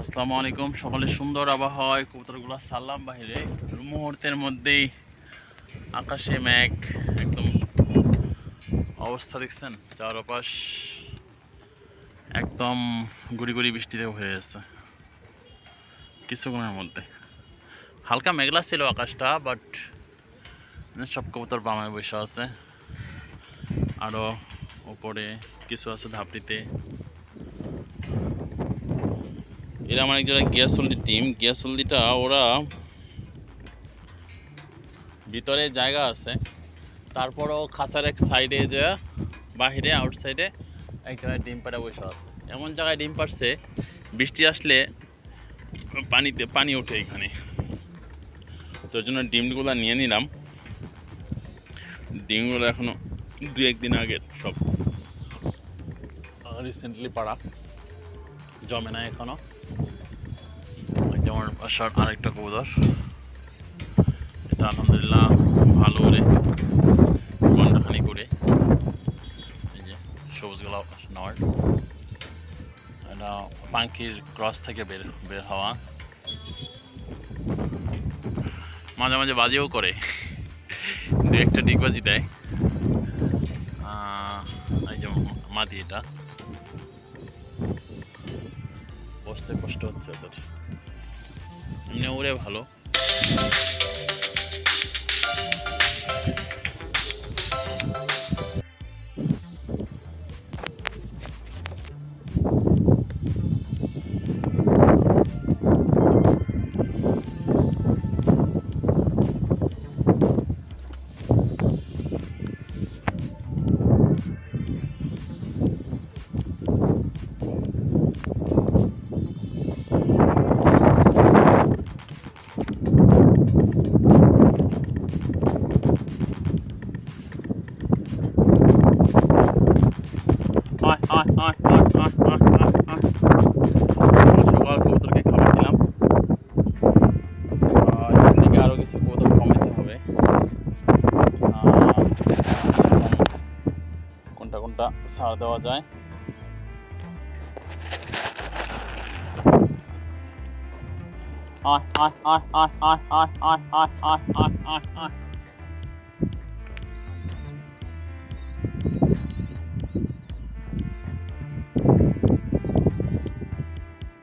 আসসালামু আলাইকুম। সকালে সুন্দর আবহাওয়ায় কবুতরগুলো সারলাম বাহিরে মুহূর্তের মধ্যেই আকাশে মেঘ, একদম অবস্থা দেখছেন? চারপাশ একদম গুড়ি গুড়ি বৃষ্টিতে হয়ে গেছে কিছুক্ষণের মধ্যে। হালকা মেঘলা ছিল আকাশটা বাট সব কবুতর বামে বসে আছে। আরও উপরে কিছু আছে ধাপড়িতে। আমার এক একজনের গিয়াসল্লি টিম গিয়াসল্লিটা ওরা ভিতরে জায়গা আছে। তারপরও খাঁচার এক সাইডে যে, বাহিরে আউটসাইডে জায়গায় ডিম পাড়া বসে আছে। এমন জায়গায় ডিম পাড়ছে, বৃষ্টি আসলে পানিতে, পানি ওঠে এখানে। তো জন্য ডিমগুলো নিয়ে নিলাম। ডিমগুলো এখনও দু একদিন আগে সব রিসেন্টলি পাড়া। জমে না এখনও। যেমন বাসার আরেকটা কবুতর। এটা আলহামদুলিল্লাহ ভালো করে ঘন্টাখানি করে। এই যে সবুজ গোলাপ নয়। এটা পাঙ্কির ক্রস থেকে বের বের হওয়া। মাঝে মাঝে বাজেও করে। দু একটা ডিগবাজি দেয়। এই যে মাদি এটা। বসতে কষ্ট হচ্ছে ওদের। ওরে ভালো। কিছু কবুতর কমাইতে হবে কোনটা কোনটা ছাড় দেওয়া যায় আয় আয় আয় আয় আয় আয় আয় আয় আয় আয় আয় আয়